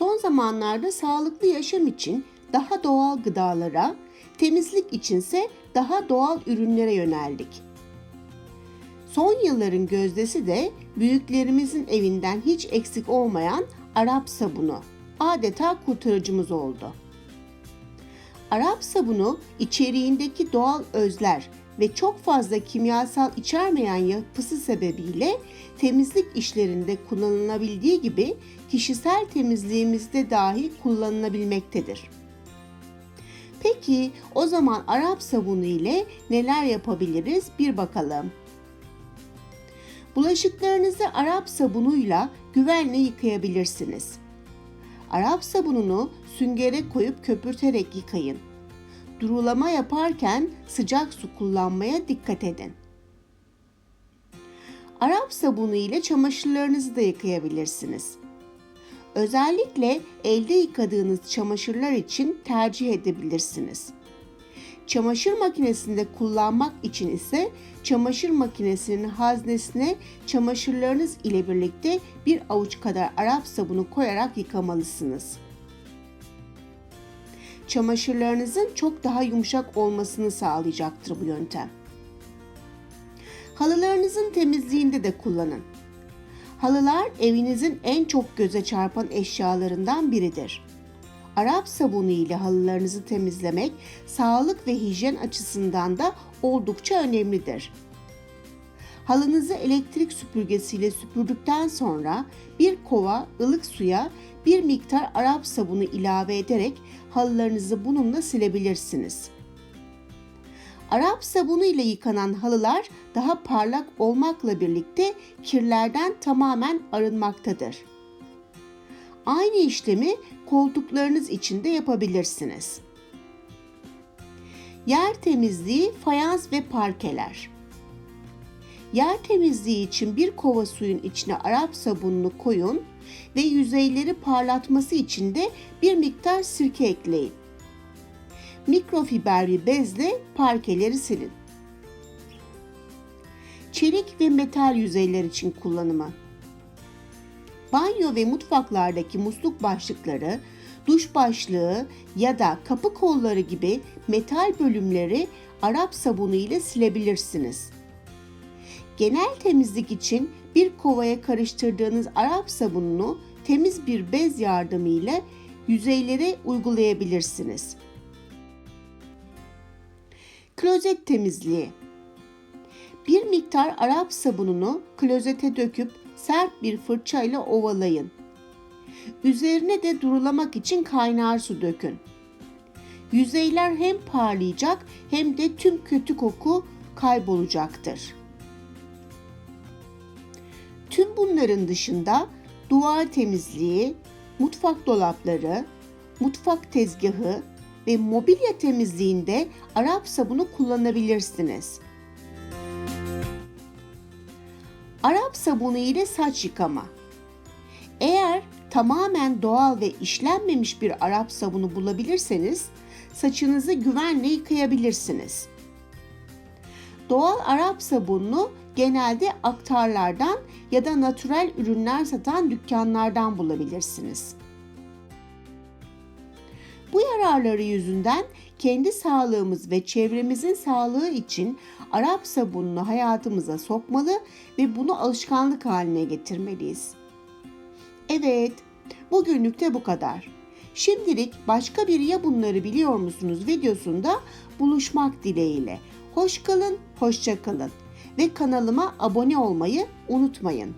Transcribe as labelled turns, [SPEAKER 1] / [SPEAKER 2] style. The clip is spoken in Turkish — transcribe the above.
[SPEAKER 1] son zamanlarda sağlıklı yaşam için daha doğal gıdalara, temizlik içinse daha doğal ürünlere yöneldik. Son yılların gözdesi de büyüklerimizin evinden hiç eksik olmayan Arap sabunu adeta kurtarıcımız oldu. Arap sabunu içeriğindeki doğal özler ve çok fazla kimyasal içermeyen yapısı sebebiyle temizlik işlerinde kullanılabildiği gibi kişisel temizliğimizde dahi kullanılabilmektedir. Peki o zaman Arap sabunu ile neler yapabiliriz bir bakalım. Bulaşıklarınızı Arap sabunuyla güvenle yıkayabilirsiniz. Arap sabununu süngere koyup köpürterek yıkayın. Durulama yaparken sıcak su kullanmaya dikkat edin. Arap sabunu ile çamaşırlarınızı da yıkayabilirsiniz. Özellikle elde yıkadığınız çamaşırlar için tercih edebilirsiniz. Çamaşır makinesinde kullanmak için ise çamaşır makinesinin haznesine çamaşırlarınız ile birlikte bir avuç kadar Arap sabunu koyarak yıkamalısınız. Çamaşırlarınızın çok daha yumuşak olmasını sağlayacaktır bu yöntem. Halılarınızın temizliğinde de kullanın. Halılar evinizin en çok göze çarpan eşyalarından biridir. Arap sabunu ile halılarınızı temizlemek sağlık ve hijyen açısından da oldukça önemlidir. Halınızı elektrik süpürgesiyle süpürdükten sonra bir kova ılık suya bir miktar Arap sabunu ilave ederek halılarınızı bununla silebilirsiniz. Arap sabunu ile yıkanan halılar daha parlak olmakla birlikte kirlerden tamamen arınmaktadır. Aynı işlemi koltuklarınız için de yapabilirsiniz. Yer temizliği, fayans ve parkeler. Yer temizliği için bir kova suyun içine Arap sabununu koyun ve yüzeyleri parlatması için de bir miktar sirke ekleyin. Mikrofiber bir bezle parkeleri silin. Çelik ve metal yüzeyler için kullanımı. Banyo ve mutfaklardaki musluk başlıkları, duş başlığı ya da kapı kolları gibi metal bölümleri Arap sabunu ile silebilirsiniz. Genel temizlik için bir kovaya karıştırdığınız Arap sabununu temiz bir bez yardımıyla yüzeylere uygulayabilirsiniz. Klozet temizliği Bir miktar Arap sabununu klozete döküp sert bir fırçayla ovalayın. Üzerine de durulamak için kaynar su dökün. Yüzeyler hem parlayacak hem de tüm kötü koku kaybolacaktır. Bunların dışında duvar temizliği, mutfak dolapları, mutfak tezgahı ve mobilya temizliğinde Arap sabunu kullanabilirsiniz. Arap sabunu ile saç yıkama. Eğer tamamen doğal ve işlenmemiş bir Arap sabunu bulabilirseniz saçınızı güvenle yıkayabilirsiniz. Doğal Arap sabununu genelde aktarlardan ya da natürel ürünler satan dükkanlardan bulabilirsiniz. Bu yararları yüzünden kendi sağlığımız ve çevremizin sağlığı için Arap sabununu hayatımıza sokmalı ve bunu alışkanlık haline getirmeliyiz. Evet, bugünlük de bu kadar. Şimdilik başka bir ya bunları biliyor musunuz videosunda buluşmak dileğiyle. Hoş kalın, hoşça kalın ve kanalıma abone olmayı unutmayın.